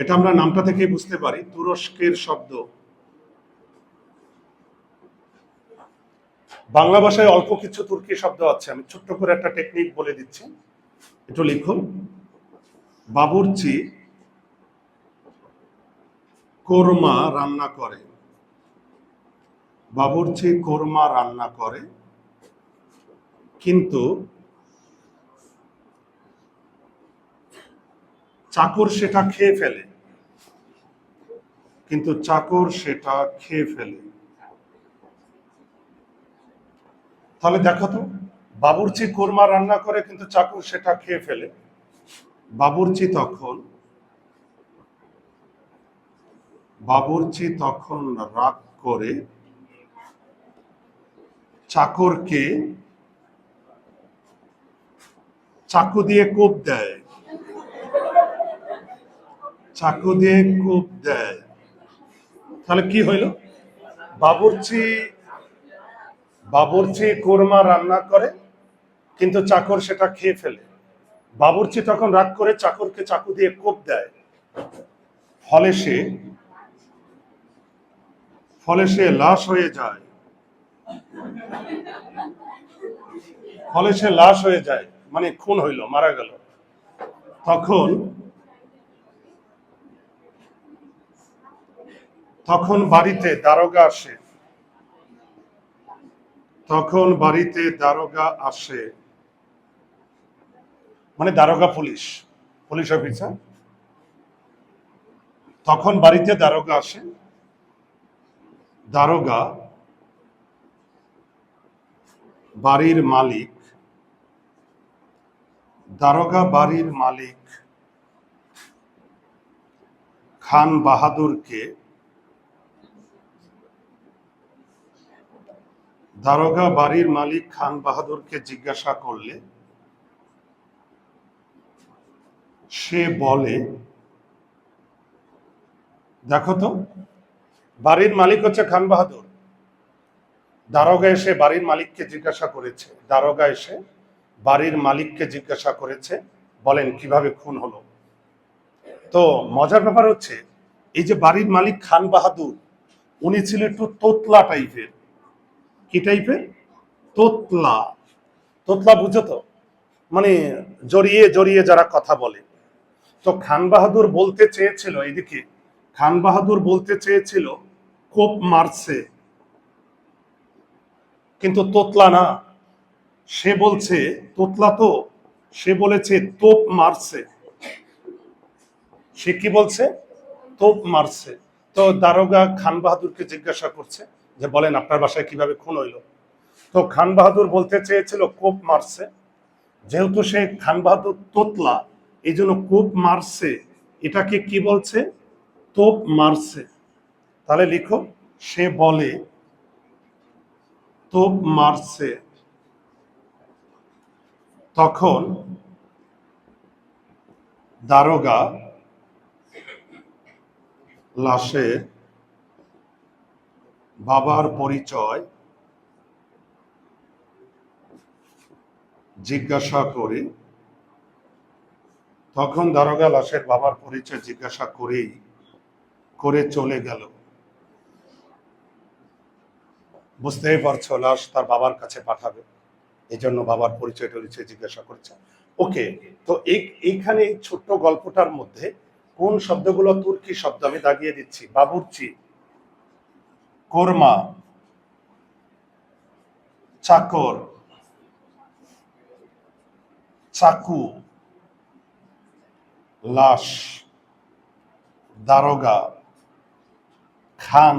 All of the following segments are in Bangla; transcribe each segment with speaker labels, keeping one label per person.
Speaker 1: এটা আমরা নামটা থেকেই বুঝতে পারি, তুরস্কের শব্দ। বাংলা ভাষায় অল্প কিছু তুর্কি শব্দ আছে, আমি ছোট্ট করে একটা টেকনিক বলে দিচ্ছি। একটু লিখুন। বাবুর্চি কোরমা রান্না করে। বাবুর্চি কোরমা রান্না করে। কিন্তু চাকর সেটা খেয়ে ফেলে। কিন্তু চাকর সেটা খেয়ে ফেলে। তাহলে দেখো তো, বাবুর্চি কোরমা রান্না করে কিন্তু চাকর সেটা খেয়ে ফেলে। বাবুর্চি তখন বাবুর্চি তখন রাগ করে চাকরকে চাকু দিয়ে কোপ দেয়। চাকু দিয়ে কোপ দেয়। তাহলে কি হইল? বাবুর্চি বাবুর্চি কোরমা রান্না করে, কিন্তু চাকর সেটা খেয়ে ফেলে। বাবুর্চি তখন রাগ করে চাকরকে চাকু দিয়ে কোপ দেয়। ফলে সে ফলে সে লাশ হয়ে যায়। ফলে সে লাশ হয়ে যায় মানে খুন হইল, মারা গেল। তখন তখন বাড়িতে দারোগা আসে। তখন বাড়িতে দারোগা আসে। মানে দারোগা পুলিশ পুলিশ অফিসার। তখন বাড়িতে দারোগা আসে। দারোগা বাড়ির মালিক, দারোগা বাড়ির মালিক খান বাহাদুরকে দারোগা বাড়ির মালিক খান বাহাদুরকে জিজ্ঞাসা করলে, সে বলে, দেখো তো, বাড়ির মালিক হচ্ছে খান বাহাদুর। দারোগা এসে বাড়ির মালিককে জিজ্ঞাসা করেছে, দারোগা এসে বাড়ির মালিককে জিজ্ঞাসা করেছে, বলেন কীভাবে খুন হলো? তো মজার ব্যাপার হচ্ছে, এই যে বাড়ির মালিক খান বাহাদুর, উনি ছিলেন একটু তোতলা টাইপের। কি টাইপের তোতলা। তোতলা বুঝো তো? মানে জড়িয়ে জড়িয়ে যারা কথা বলে। তো খান বাহাদুর বলতে চেয়েছিল এদিকে খান বাহাদুর বলতে চেয়েছিল, কোপ মারছে। কিন্তু তোতলা না। সে বলছে, তোতলা তো, সে বলেছে, তোপ মারছে। সে কি বলছে? তোপ মারছে। তো দারোগা খান বাহাদুরকে জিজ্ঞাসা করছে যে বলেন আপনার বাসায় কীভাবে খুন হইল। তো খান বাহাদুর বলতে চেয়েছিল কোপ মারছে। যেহেতু সে খান বাহাদুর তোতলা এই জন্য কোপ মারছে। এটাকে কি বলছে? তোপ মারছে। তাহলে লিখো, সে বলে, তোপ মারছে। তখন দারোগা লাশের বাবার পরিচয় জিজ্ঞাসা করে। তখন দারোগা লাশের বাবার পরিচয় জিজ্ঞাসা করেই, করে চলে গেল। বুঝতেই পারছ, লাশ তার বাবার কাছে পাঠাবে। এই জন্য বাবার পরিচয় টরিচয় জিজ্ঞাসা করছে। ওকে, তো এই- এইখানে এই ছোট্ট গল্পটার মধ্যে কোন শব্দগুলো তুর্কি শব্দ? আমি দাগিয়ে দিচ্ছি। বাবুর্চি। কোরমা চাকর চাকু লাশ দারোগা খান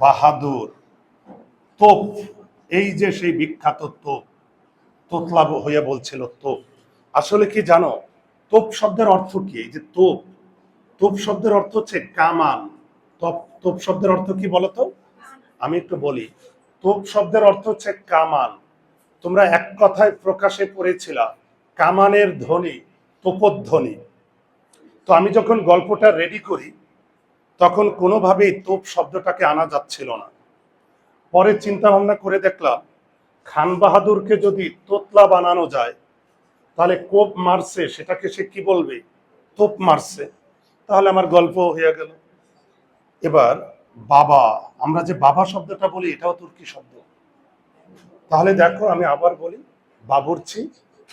Speaker 1: বাহাদুর তোপ এই যে সেই বিখ্যাত তোপ তোতলা হইয়া বলছিল তোপ আসলে কি জানো? তোপ শব্দের অর্থ কি? এই যে তোপ তোপ শব্দের অর্থ হচ্ছে কামান। তোপ তোপ শব্দের অর্থ কি বলতো? আমি একটু বলি। তোপ শব্দের অর্থ হচ্ছে কামান। তোমরা এক কথায় প্রকাশে পড়েছিলা, কামানের ধ্বনি, তোপধ্বনি। তো আমি যখন গল্পটা রেডি করি, তখন কোনোভাবেই তোপ শব্দটাকে আনা যাচ্ছিল না। পরে চিন্তা ভাবনা করে দেখলাম, খান বাহাদুরকে যদি তোতলা বানানো যায়, তাহলে কোপ মারছে, সেটাকে সে কি বলবে? তোপ মারছে। তাহলে আমার গল্প হয়ে গেল। এবার বাবা, আমরা যে বাবা শব্দটা বলি, এটাও তুর্কি শব্দ। তাহলে দেখো, আমি আবার বলি, বাবুর্চি,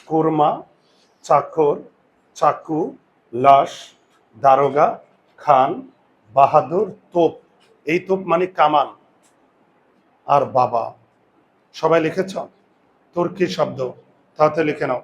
Speaker 1: কোরমা, চাকর, চাকু, লাশ, দারোগা, খান, বাহাদুর, তোপ। এই তোপ মানে কামান আর বাবা। সবাই লিখেছ? তুর্কি শব্দ। তাতে লিখে নাও।